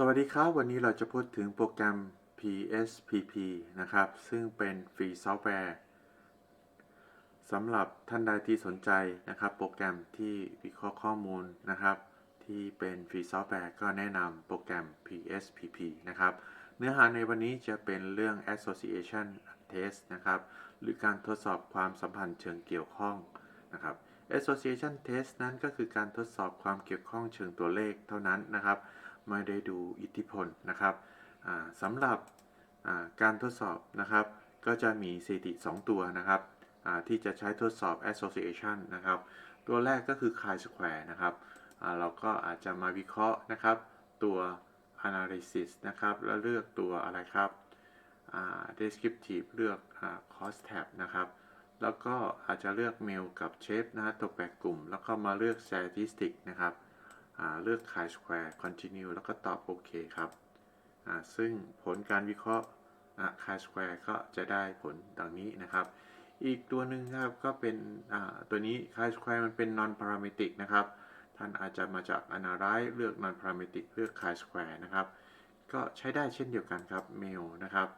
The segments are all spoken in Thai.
สวัสดีครับ วันนี้เราจะพูดถึงโปรแกรม PSPP นะครับ ซึ่งเป็นฟรีซอฟต์แวร์สำหรับท่านใดที่สนใจนะครับ โปรแกรมที่วิเคราะห์ข้อมูลนะครับ ที่เป็นฟรีซอฟต์แวร์ก็แนะนำโปรแกรม PSPP นะครับ เนื้อหาในวันนี้จะเป็นเรื่อง association test นะครับ หรือการทดสอบความสัมพันธ์เชิงเกี่ยวข้องนะครับ association test นั้นก็คือการทดสอบความเกี่ยวข้องเชิงตัวเลขเท่านั้นนะครับ ไม่ได้ดูอิทธิพลนะครับสำหรับการทดสอบนะครับ ก็จะมีสถิติ 2 ตัวนะครับที่จะใช้ทดสอบ association นะครับ ตัวแรกก็คือ chi-square นะครับเราก็อาจจะมาวิเคราะห์นะครับ ตัว analysis นะครับ แล้วเลือกตัวอะไรครับ descriptive เลือก cost tab นะครับ แล้วก็อาจจะเลือก mail กับ shape นะฮะตัวแปรกลุ่ม แล้วก็มาเลือก statistic นะครับ เลือก chi square continue แล้วก็ตอบโอเคครับซึ่งผลการวิเคราะห์อ่า chi square ก็จะได้ผลดังนี้นะครับ อีกตัวหนึ่งครับก็เป็นตัวนี้ chi square มันเป็น non parametric นะครับ ท่านอาจจะมาจาก analyze เลือก non parametric เลือก chi square นะครับ ก็ใช้ได้เช่นเดียวกันครับ mail นะครับ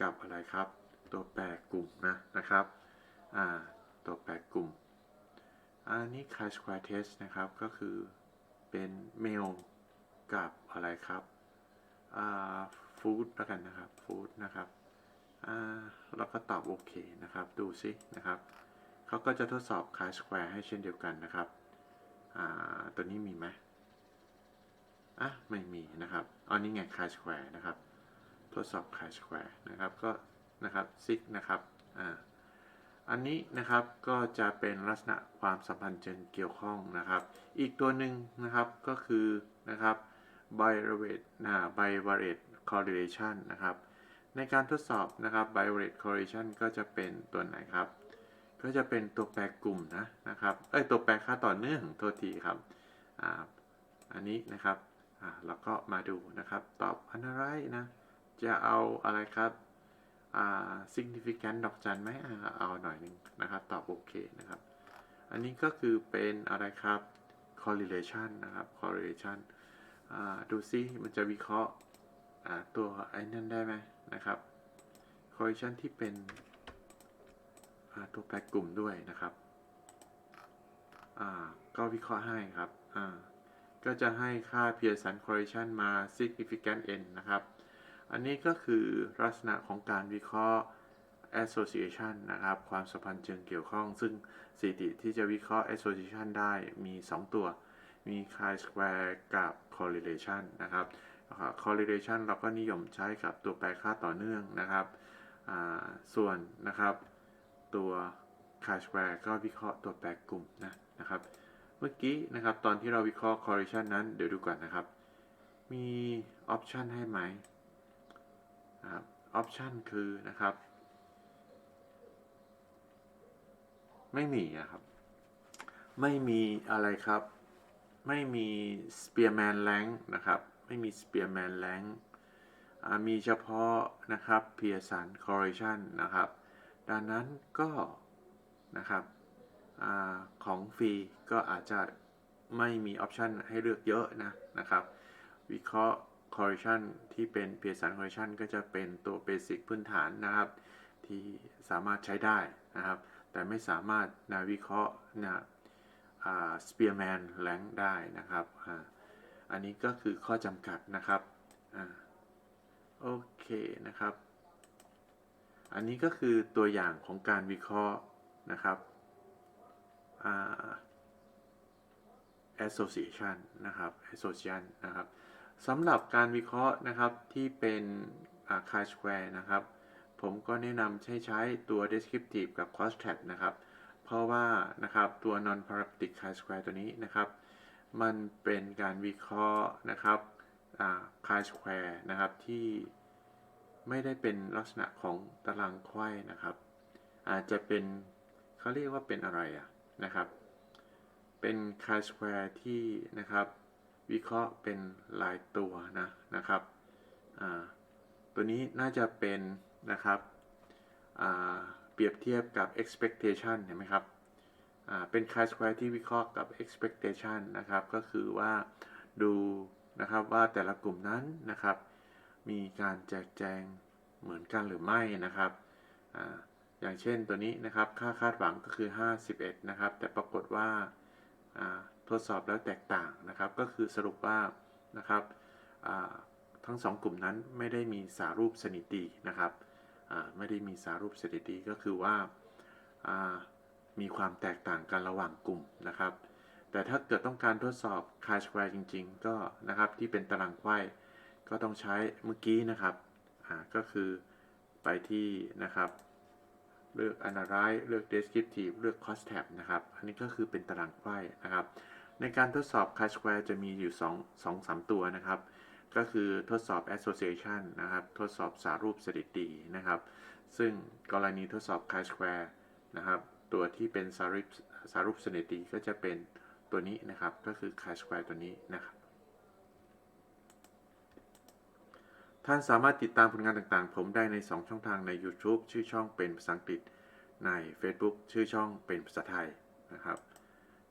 กับอะไรครับ ตัวแปรกลุ่มนะนะครับตัวแปรกลุ่ม อันนี้ chi square test นะครับก็คือ เป็นเมลกับอะไรครับฟู้ดแล้วกันนะครับฟู้ดนะครับอ่าแล้วก็ตอบโอเคนะครับ ดูซินะครับเขาก็จะทดสอบ chi square ให้เช่นเดียวกันนะครับอ่าตัวนี้มีไหมอะไม่มีนะครับอันนี้ไง chi square นะครับ ทดสอบ chi square นะครับก็นะครับซิกนะครับอ่า อันนี้นะครับก็จะเป็นลักษณะความสัมพันธ์เชิงเกี่ยวข้องนะครับ อีกตัวหนึ่งนะครับก็คือนะครับ bivariate นะ bivariate correlation นะครับ ในการทดสอบนะครับ bivariate correlation ก็จะเป็นตัวไหนครับ ก็จะเป็นตัวแปรกลุ่มนะนะครับเอ้ยตัวแปรค่าต่อเนื่องโทษทีครับอ่าอันนี้นะครับอ่าแล้วก็มาดูนะครับตอบอันอะไรนะจะเอาอะไรครับ significant ดอกจันไหมเอาหน่อยหนึ่งนะครับ ตอบโอเคนะครับ อันนี้ก็คือเป็นอะไรครับ correlation นะครับ correlation ดูซิมันจะวิเคราะห์ตัวไอ้นั่นได้ไหมนะครับ correlation ที่เป็นตัวแปรกลุ่มด้วยนะครับก็วิเคราะห์ให้ครับ ก็จะให้ค่า Pearson correlation มา significant n นะครับ อันนี้ก็คือลักษณะของการวิเคราะห์ association นะครับ ความสัมพันธ์เชิงเกี่ยวข้อง ซึ่งสถิติที่จะวิเคราะห์ association ได้มี 2 ตัว มี chi square กับ correlation นะครับ correlation เราก็นิยมใช้กับตัวแปรค่าต่อเนื่องนะครับ ส่วนนะครับ ตัว chi square ก็วิเคราะห์ตัวแปรกลุ่มนะนะครับ เมื่อกี้นะครับตอนที่เราวิเคราะห์ correlation นั้นเดี๋ยวดูก่อนนะครับ มี option ให้ไหม option คือนะครับ ไม่มีนะครับ ไม่มีอะไรครับ ไม่มี spearman rank นะครับ ไม่มี spearman rank อ่ามีเฉพาะนะครับ Pearson correlation นะครับ ดังนั้นก็นะครับอของฟรีก็อาจจะไม่มีออปชันให้เลือกเยอะนะนะครับ วิเคราะห์ correlation ที่เป็น Pearson correlation ก็จะเป็นตัวเบสิกพื้นฐานนะครับ ที่สามารถใช้ได้นะครับ แต่ไม่สามารถนะวิเคราะห์นะอ่า Spearman rank ได้นะครับออันนี้ก็คือข้อจำกัดนะครับอโอเคนะครับ อันนี้ก็คือตัวอย่างของการวิเคราะห์นะครับอ่า association นะครับ association นะครับ สำหรับการวิเคราะห์นะครับที่เป็นอ่า chi square นะครับ ผมก็แนะนำใช้ใช้ตัว descriptive กับ cost tab นะครับ เพราะว่านะครับตัว non parametric chi square ตัวนี้นะครับ มันเป็นการวิเคราะห์นะครับอ่า chi square นะครับที่ไม่ได้เป็นลักษณะของตารางไขว้นะครับ อาจจะเป็นเขาเรียกว่าเป็นอะไรอะนะครับ เป็น chi square ที่นะครับ วิเคราะห์เป็นลายตัวนะนะครับตัวนี้น่าจะเป็นนะครับเปรียบเทียบกับ expectation เห็นไหมครับเป็น chi square ที่วิเคราะห์กับ expectation นะครับ ก็คือว่าดูนะครับว่าแต่ละกลุ่มนั้นนะครับ มีการแจกแจงเหมือนกันหรือไม่นะครับออย่างเช่นตัวนี้นะครับ ค่าคาดหวังก็คือ 51 นะครับ แต่ปรากฏว่า ทดสอบแล้วแตกต่างนะครับ ก็คือสรุปว่านะครับทั้งสองกลุ่มนั้นไม่ได้มีสารูปสนิทดีนะครับไม่ได้มีสารูปสนิทดีก็คือว่ามีความแตกต่างกันระหว่างกลุ่มนะครับ แต่ถ้าเกิดต้องการทดสอบ chi square จริง ๆ ก็นะครับที่เป็นตารางไขว้ก็ต้องใช้เมื่อกี้นะครับก็คือไปที่นะครับเลือก analyze เลือก descriptive เลือก cost tab นะครับ อันนี้ก็คือเป็นตารางไขว้นะครับ ในการทดสอบ chi square จะมีอยู่2 2 3 ตัวนะครับ ก็คือทดสอบ association นะครับ ทดสอบสารูปสถิตินะครับ ซึ่งกรณีทดสอบ chi square นะครับ ตัวที่เป็นสารูปสารูปสถิติก็จะเป็นตัวนี้นะครับ ก็คือ chi square ตัวนี้นะครับ ท่านสามารถติดตามผลงานต่างๆ ผมได้ใน 2 ช่องทางใน YouTube ชื่อช่องเป็นภาษาอังกฤษ ใน Facebook ชื่อช่องเป็นภาษาไทยนะครับ